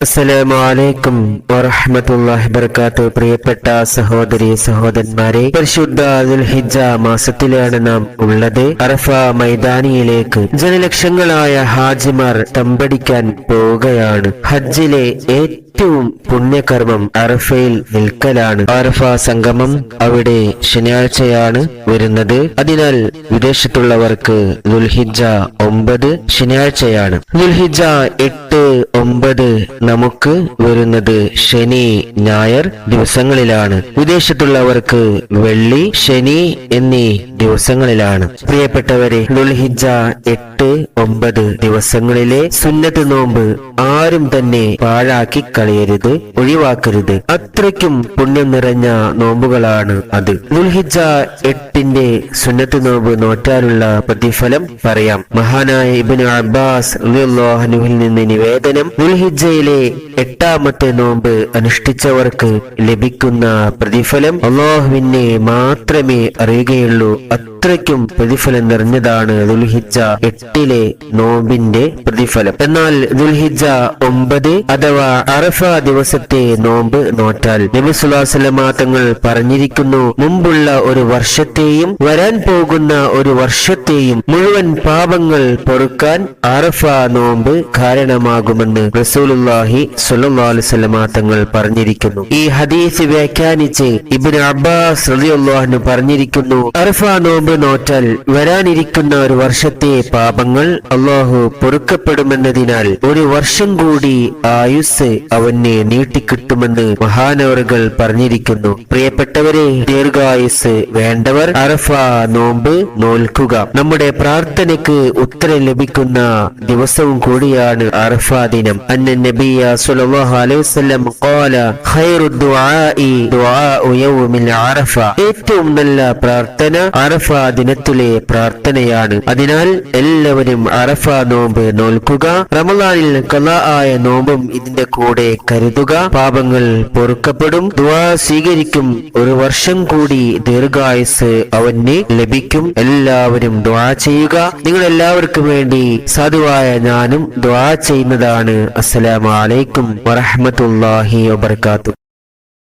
അസ്സലാമലൈക്കും വറഹമത്തല്ലാഹി വബർക്കാത്തു പ്രിയപ്പെട്ട സഹോദരി സഹോദരന്മാരെ പരിശുദ്ധ ദുൽഹിജ മാസത്തിലാണ് നാം ഉള്ളത്. അറഫ മൈതാനിയിലേക്ക് ജനലക്ഷങ്ങളായ ഹാജിമാർ തമ്പടിക്കാൻ പോവുകയാണ്. ഹജ്ജിലെ ഏറ്റവും പുണ്യകർമ്മം അറഫയിൽ നിൽക്കലാണ്. അറഫ സംഗമം അവിടെ ശനിയാഴ്ചയാണ് വരുന്നത്. അതിനാൽ വിദേശത്തുള്ളവർക്ക് ദുൽഹിജ ഒമ്പത് ശനിയാഴ്ചയാണ്. ദുൽഹിജ എട്ട് ഒമ്പത് നമുക്ക് വരുന്നത് ശനി ഞായർ ദിവസങ്ങളിലാണ്. വിദേശത്തുള്ളവർക്ക് വെള്ളി ശനി എന്നീ ദിവസങ്ങളിലാണ്. പ്രിയപ്പെട്ടവരെ ദുൽഹിജ എട്ട് ഒമ്പത് ദിവസങ്ങളിലെ സുന്നത്ത് നോമ്പ് ആരും തന്നെ പാഴാക്കി കളയരുത് ഒഴിവാക്കരുത്. അത്രയ്ക്കും പുണ്യം നിറഞ്ഞ നോമ്പുകളാണ് അത്. ദുൽഹിജ എട്ടിന്റെ സുന്നത്ത് നോമ്പ് നോറ്റാനുള്ള പ്രതിഫലം പറയാം. മഹാനായ ഇബിൻ അബ്ബാസ് അബ്ബാസ്ഹനുവിൽ നിന്ന് നിവേദനം ദുൽഹിജയിലെ എട്ടാമത്തെ നോമ്പ് അനുഷ്ഠിച്ചവർക്ക് ലഭിക്കുന്ന പ്രതിഫലം അള്ളാഹുവിനെ മാത്രമേ അറിയുകയുള്ളൂ. അത്രയ്ക്കും പ്രതിഫലം നിറഞ്ഞതാണ് ദുൽഹിജ എട്ടിലെ നോമ്പിന്റെ പ്രതിഫലം. എന്നാൽ ദുൽഹിജ ഒമ്പത് അഥവാ അറഫ ദിവസത്തെ നോമ്പ് നോറ്റാൽ നബി സുല്ലാസ്ലമ തങ്ങൾ പറഞ്ഞിരിക്കുന്നു മുമ്പുള്ള ഒരു വർഷത്തെയും വരാൻ പോകുന്ന ഒരു വർഷത്തെയും മുഴുവൻ പാപങ്ങൾ പൊറുക്കാൻ അറഫ നോമ്പ് കാരണമാകുമെന്ന് റസൂലുല്ലാഹി സുല്ലാസ്ലമ തങ്ങൾ പറഞ്ഞിരിക്കുന്നു. ഈ ഹദീസ് വ്യാഖ്യാനിച്ച് ഇബിൻ അബ്ബാസ് റലിയുള്ളാഹിന് പറഞ്ഞിരിക്കുന്നു അറഫ നോമ്പ് നോറ്റാൽ വരാനിരിക്കുന്ന ഒരു വർഷത്തെ പാപങ്ങൾ അള്ളാഹു പൊറുക്കപ്പെടുമെന്നതിനാൽ ഒരു വർഷം കൂടി ആയുസ് അവനെ നീട്ടിക്കിട്ടുമെന്ന് മഹാനവറുകൾ പറഞ്ഞിരിക്കുന്നു. പ്രിയപ്പെട്ടവരെ ദീർഘായുസ് വേണ്ടവർ അറഫ നോമ്പ് നോൽക്കുക. നമ്മുടെ പ്രാർത്ഥനയ്ക്ക് ഉത്തരം ലഭിക്കുന്ന ദിവസവും കൂടിയാണ് അറഫ ദിനം. അന്ന നബിയ സല്ലല്ലാഹു അലൈഹി ഏറ്റവും നല്ല പ്രാർത്ഥന അറഫ ദിനത്തിലെ പ്രാർത്ഥനയാണ്. അതിനാൽ എല്ലാവരും അറഫ നോമ്പ് നോൽക്കുക. റമദാനിൽ കലാ ആയ നോമ്പും ഇതിന്റെ കൂടെ കരുതുക. പാപങ്ങൾ പൊറുക്കപ്പെടും. ദുആ സ്വീകരിക്കും. ഒരു വർഷം കൂടി ദീർഘായുസ് അവന് ലഭിക്കും. എല്ലാവരും ദ്വാ ചെയ്യുക. നിങ്ങൾ എല്ലാവർക്കും വേണ്ടി സാധുവായ ഞാനും ദ്വാ ചെയ്യുന്നതാണ്. അസ്സലാമു അലൈക്കും വറഹ്മത്തുള്ളാഹി വബർക്കാത്തു